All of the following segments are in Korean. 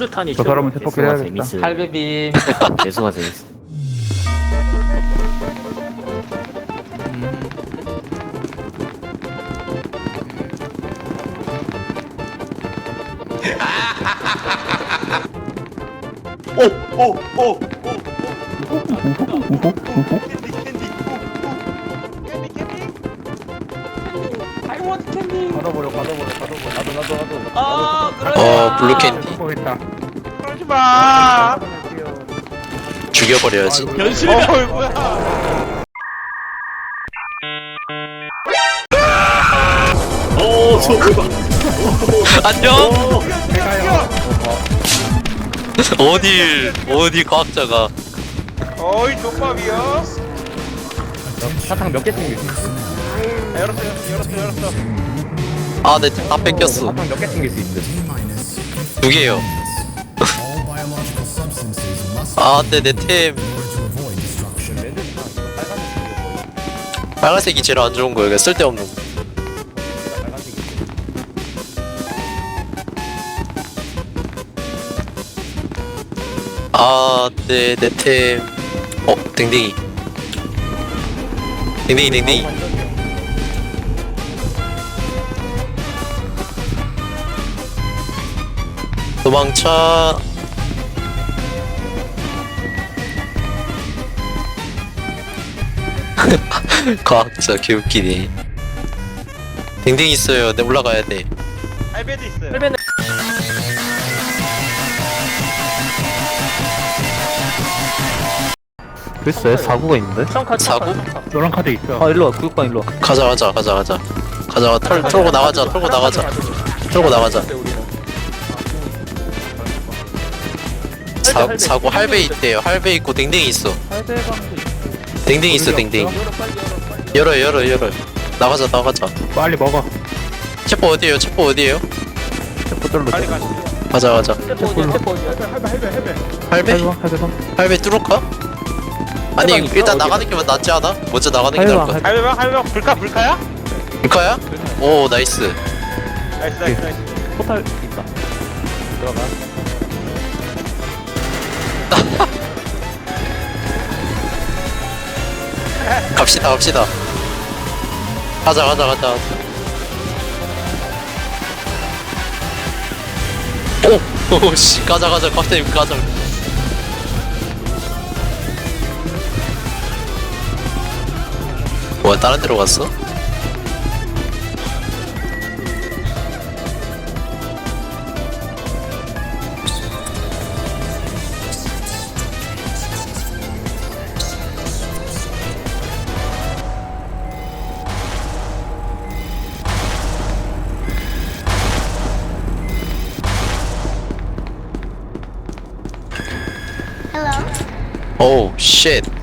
수류탄이 저 사람은 세포기를 해야겠다. 재밌어. 할배빔 개수가 재밌어. 오오오오. 캔디 캔디 캔디. 캔디 I want candy 받아버려 받아버려 받아버려. 나도 나도 나도. 아어 블루 캔디. 수고했다 그러지 마 죽여버려야지. 현실이 어이구야. 안녕? 내가요 어딜 어디 과학자가. 어이 족밥이야. 사탕 몇 개 챙길 수 있어? 열었어 열었어 열었어 아내다 뺏겼어. 사탕 몇 개 챙길 수 있어? 두 개요 아네내템 빨간색이 제일 안 좋은 거예요 쓸데없는 거 아, 네, 내 템. 어, 댕댕이. 댕댕이, 댕댕이. 도망쳐. 과학자 개웃기네. 댕댕이 있어요. 내 올라가야 돼. 할배도 있어요 할배는 글쎄 사고가 있는데? 청 카드 사고? 노란 카드 있어 아 일로와 구육방 일로와 가자, 가자, 가자, 가자. 가자, 털, 털고 나가자, 털고 나가자. 털고 나가자. 사, 사고 할배 있대요. 할배 있고 댕댕이 있어. 댕댕이 있어, 댕댕이. 열어, 열어, 열어. 나가자, 나가자. 빨리 먹어 체포 어디에요? 체포 어디에요? 셰프들로 빨리 가시죠 가자, 가자. 스텝 어디야 할배? 할방 할방 할배 뚫을까? 아니? 일단 어디야? 나가는 게 낫지 않아? 먼저 나가는 게 나을 것 같아. 할배 방 할배 방 불카 불카야? 불카야? 오, 나이스. 나이스 나이스 나이스 포탈 있다 들어가 갑시다, 갑시다. 가자, 가자, 가자. 오! 오, 씨, 가자, 가자, 갑자기 가자. 뭐야, 다른 데로 갔어? 오, 쉣.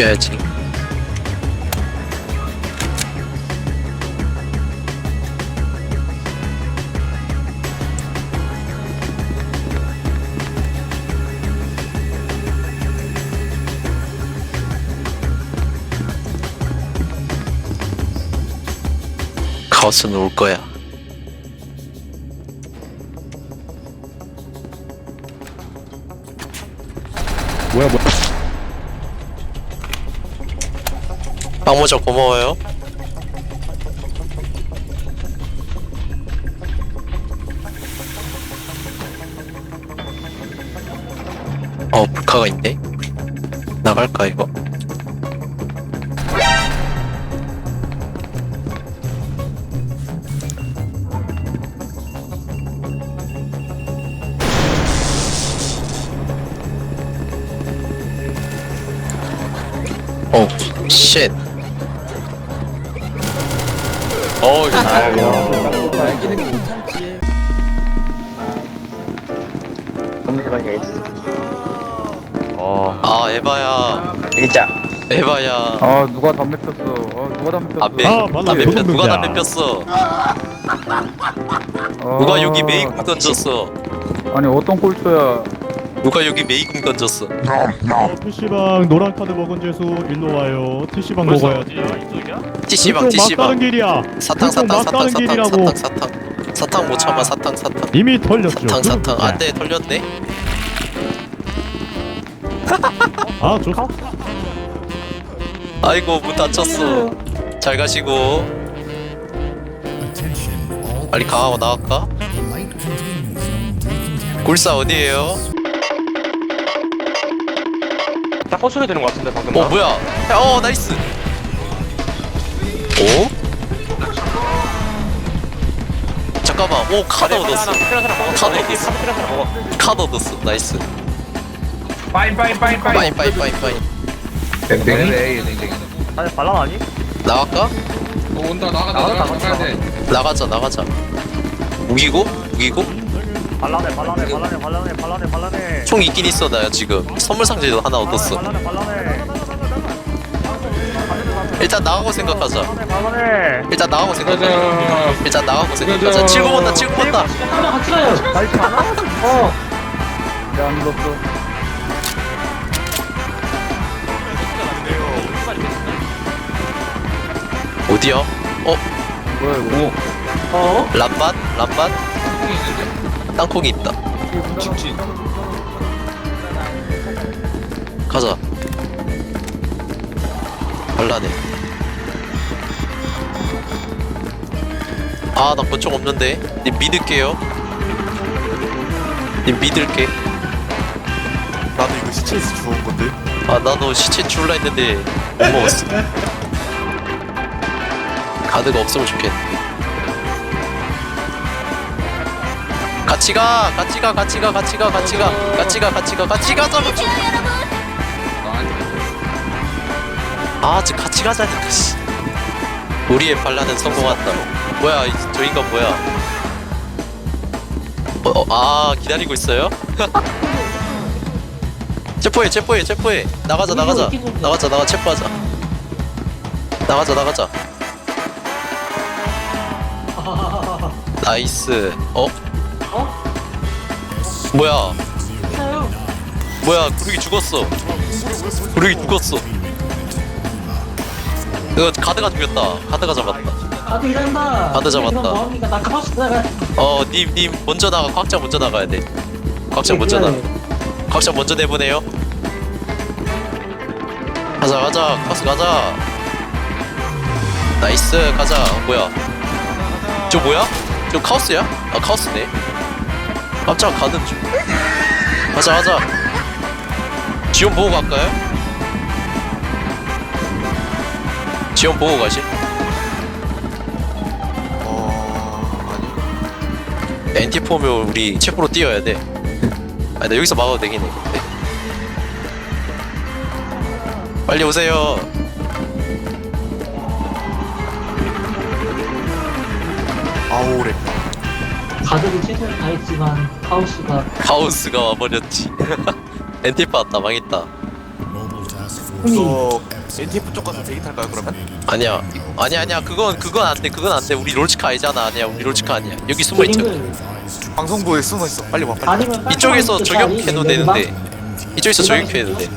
죽여야지. 카오스는 올 거야 빵모자 고마워요. 어 불카가 있네. 나갈까 이거? 어, 쉣. 어, 검색하기 에이스. 어. 아, 에바야. 일자. 에바야. 아 누가 담배 폈어 아 누가 담배 폈어 담배, 아. 담배 폈, 누가. 담배 폈어? 아, 누가 여기 메이군 던졌어? 아니 어떤 꼴초야 누가 여기 메이군 던졌어? 어, PC방 노란 카드 먹은 죄수 일로 와요. PC방 먹어야지. TC방, 그쪽 TC방. 막다른 길이야. 사탕, 그쪽 사탕, 사탕, 사탕, 길이라고. 사탕, 사탕. 사탕 못 참아, 사탕, 사탕. 이미 털렸죠. 사탕, 사탕. 그럼 안 돼, 털렸네. 아, 좋. 아이고, 문 닫혔어. 잘 가시고. 빨리 강하고 나갈까? 굴사 어디에요? 딱 소리 되는 것 같은데 방금 어 뭐야? 어 나이스. 오? 잠깐만. 오 카드 얻었어. 카드 얻었어. 카드 얻었어. 나이스. 빠인 빠인 빠인 빠인 빠인 빠인 빠인. 아니 발랑 아니? 나갈까? 어, 온다 나가 나가 나가 나가야 돼 나가자 나가자. 무기고? 무기고? 발랑해 발랑해 발랑해 발랑해 발랑해 발랑해. 총 있긴 있어 나 지금. 선물 상자도 하나 얻었어. 일단 나가고 생각하자. 일단 나가고 생각하자. 가자 일단 나가고 생각하자. 칠고 본다 칠고 본다. 나이스 하나? 왜안 눌렀어 어디야? 어? 뭐야 이거 람반? 람반? 땅콩이 있다. 직진 가자. 발라네. 아, 나 권총 없는데. 님 믿을게요. 님 믿을게. 나도 이거 시체에서 주운 건데. 아, 나도 시체 줄라 했는데 못 먹었어. 가드가 없으면 좋겠네. 같이 가, 같이 가, 같이 가, 같이 가, 같이 가, 같이 가, 같이 가, 같이 가자고 좀. 아, 저 같이 가자니까 씨. 우리의 반란은 성공한다. 뭐야, 이, 저 인간 뭐야? 어, 어, 아, 기다리고 있어요? 체포해, 체포해, 체포해. 나가자, 나가자, 나가자, 나가 체포하자. 나가자, 나가자. 나이스. 어? 뭐야? 뭐야? 구르기 죽었어. 구르기 죽었어. 이거 가드가 죽였다. 가드가 잡았다. 나도. 가드 잡았다. 그럼 뭐합니까? 나 카우스 나가. 어, 님, 님 먼저 나가. 곽장 먼저 나가야 돼. 곽장 먼저 나. 곽장 먼저 내보내요. 가자, 가자. 카스 가자. 나이스, 가자. 어, 뭐야? 저 뭐야? 저 카오스야? 아, 카오스네. 깜짝 가든 좀. 가자, 가자. 지원 보고 갈까요? 지원 보고 가시. 어 아니. 엔티 포면 우리 체포로 뛰어야 돼. 아니 나 여기서 막아도 되긴 해. 네. 빨리 오세요. 아오래. 가족이 최선을 다했지만 하우스가 카오스가 와버렸지. 엔티파 왔다 망했다. 저 NTF 쪽 가서 대기 탈까요 그러면? 아니야. 아니야 아니야. 그건 그건 안돼. 그건 안돼. 우리 롤치카 아니잖아. 아니야 우리 롤치카 아니야. 여기 숨어있죠 링을 방송부에 숨어 있어. 빨리 와. 빨리. 아니면 이쪽에서 저격해도 되는데. 이쪽에서 저격해도 돼.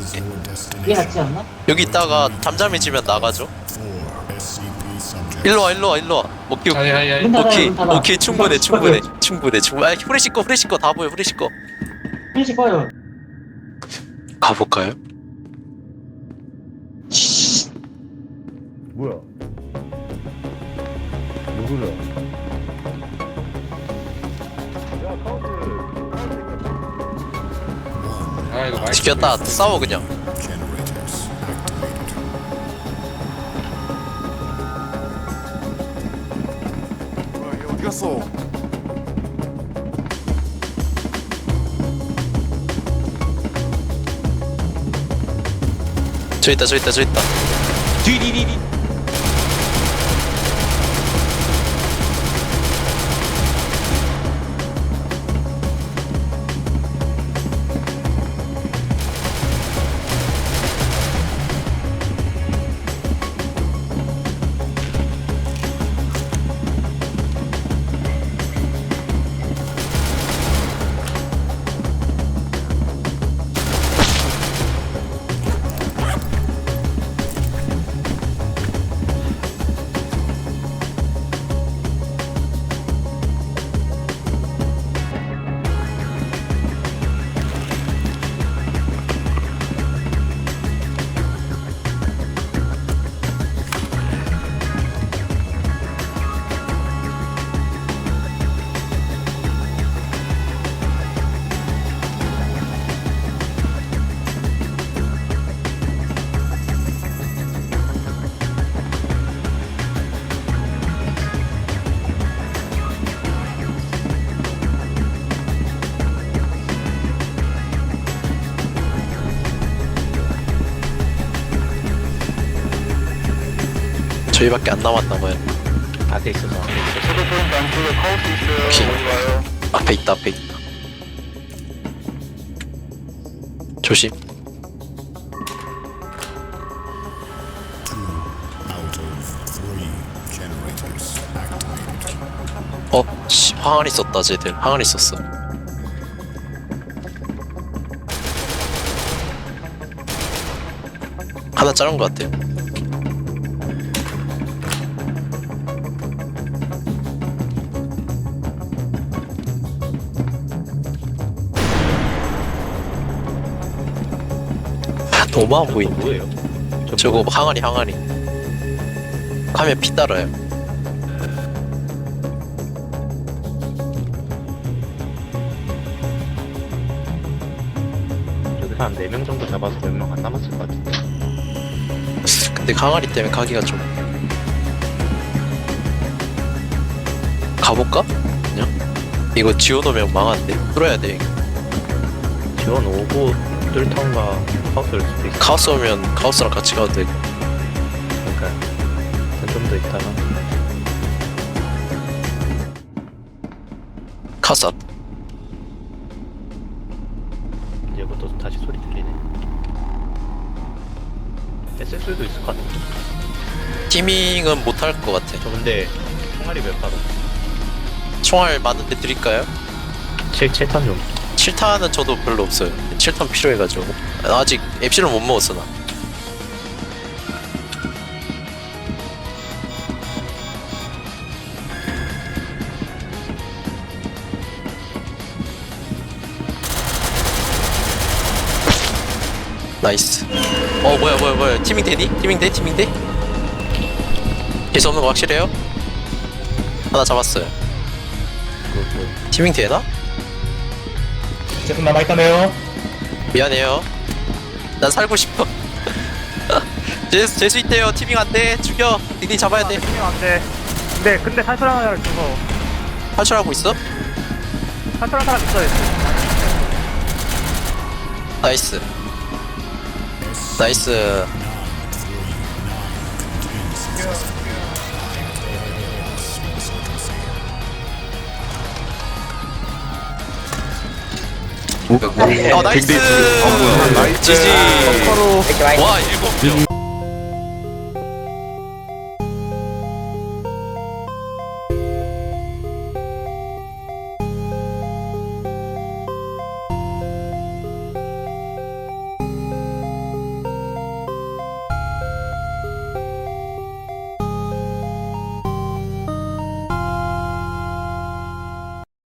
이게 낫지 않나? 여기 있다가 잠잠해지면 나가죠 일로 와 일로 와 일로와. 오케이 아니 아니 아니. 문 닫아요, 오케이 문 닫아. 오케이 충분해 충분해 충분해 충분해. 아, 후레쉬 거 후레쉬 거 다 보여 후레쉬 거 일찍 꺼요. 가볼까요? 뭐야? 누구야? 아 이거 지켰다. 싸워 그냥 어디 갔어? 저 있다 저 있다 저 있다 뒤리리리 저희밖에 안 남았나 봐요. 앞에 있어서. 오케이. 앞에 있다 앞에 있다. 조심. 어? 씨 항아리 썼다 쟤들. 항아리 썼어. 하나 자른 것 같아요 안 보이네 뭐예요? 저거 항아리 항아리. 가면 피 따라요. 저기서 한 4명 정도 잡아서 몇 명 안 남았을 것 같은데. 근데 항아리 때문에 가기가 좀 가볼까? 그냥? 이거 지워놓으면 망한데? 뚫어야 돼. 지원 오고 뚫던가 하우스를 수도 있어 카오스 오면 카오스랑 같이 가도 돼. 그러니까. 좀 더 있다가. 카오스 앞 이제부터 다시 소리 들리네. 뺐을 수도 있을 것 같은데 티밍은 못 할 것 같아. 저 근데 총알이 몇 바로 총알 많은데 드릴까요? 7, 7탄 좀 7탄은 저도 별로 없어요 7탄 필요해가지고 아직 앱실을 못 먹었어 나 나이스 어 뭐야 뭐야 뭐야 티밍 되니? 티밍 돼? 티밍 돼? 계속 없는 거 확실해요? 하나 잡았어요 티밍 되나? 조금 남아있다네요. 미안해요. 난 살고 싶어. 재수, 재수 있대요. 티밍 안 돼. 죽여. 닉니 잡아야 돼. 안돼 근데 근데 탈출한 사람 죽어 탈출하고 있어? 탈출한 사람 있어요 나이스. 나이스. 어 나이스. 지지. 이렇게 많이 와 일곱 명